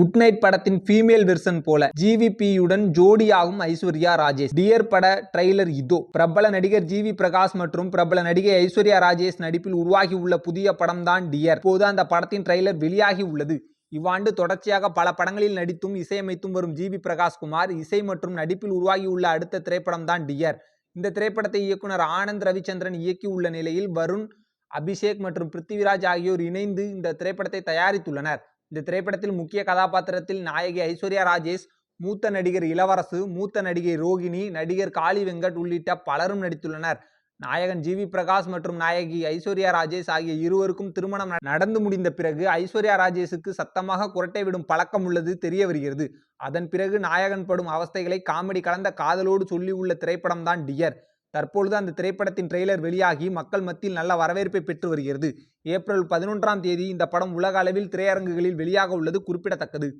Good night படத்தின் female version போல ஜிவிபியுடன் ஜோடியாகும் ஐஸ்வர்யா ராஜேஷ். டியர் பட ட்ரெய்லர் இதோ. பிரபல நடிகர் ஜிவி பிரகாஷ் மற்றும் பிரபல நடிகை ஐஸ்வர்யா ராஜேஷ் நடிப்பில் உருவாகி உள்ள புதிய படம் தான் டியர். போது அந்த படத்தின் ட்ரெய்லர் வெளியாகி உள்ளது இவ்வாண்டு தொடர்ச்சியாக பல படங்களில் நடித்தும் இசையமைத்தும் வரும் ஜிவி பிரகாஷ்குமார் இசை மற்றும் நடிப்பில் உருவாகியுள்ள அடுத்த திரைப்படம் தான் டியர். இந்த திரைப்படத்தை இயக்குனர் ஆனந்த் ரவிச்சந்திரன் இயக்கியுள்ள நிலையில் வருண் அபிஷேக் மற்றும் பிருத்திவிராஜ் ஆகியோர் இணைந்து இந்த திரைப்படத்தை தயாரித்துள்ளனர். இந்த திரைப்படத்தில் முக்கிய கதாபாத்திரத்தில் நாயகி ஐஸ்வர்யா ராஜேஷ் மூத்த நடிகர் இளவரசு மூத்த நடிகை ரோகிணி நடிகர் காளி வெங்கட் உள்ளிட்ட பலரும் நடித்துள்ளனர். நாயகன் ஜிவி பிரகாஷ் மற்றும் நாயகி ஐஸ்வர்யா ராஜேஷ் ஆகிய இருவருக்கும் திருமணம் நடந்து முடிந்த பிறகு ஐஸ்வர்யா ராஜேஷுக்கு சத்தமாக குரட்டை விடும் பழக்கம் உள்ளது தெரிய வருகிறது. அதன் பிறகு நாயகன் படும் அவஸ்தைகளை காமெடி கலந்த காதலோடு சொல்லியுள்ள திரைப்படம் தான் டியர். தற்பொழுது அந்த திரைப்படத்தின் ட்ரெய்லர் வெளியாகி மக்கள் மத்தியில் நல்ல வரவேற்பை பெற்று வருகிறது. ஏப்ரல் பதினொன்றாம் தேதி இந்த படம் உலக அளவில் திரையரங்குகளில் வெளியாக உள்ளது குறிப்பிடத்தக்கது.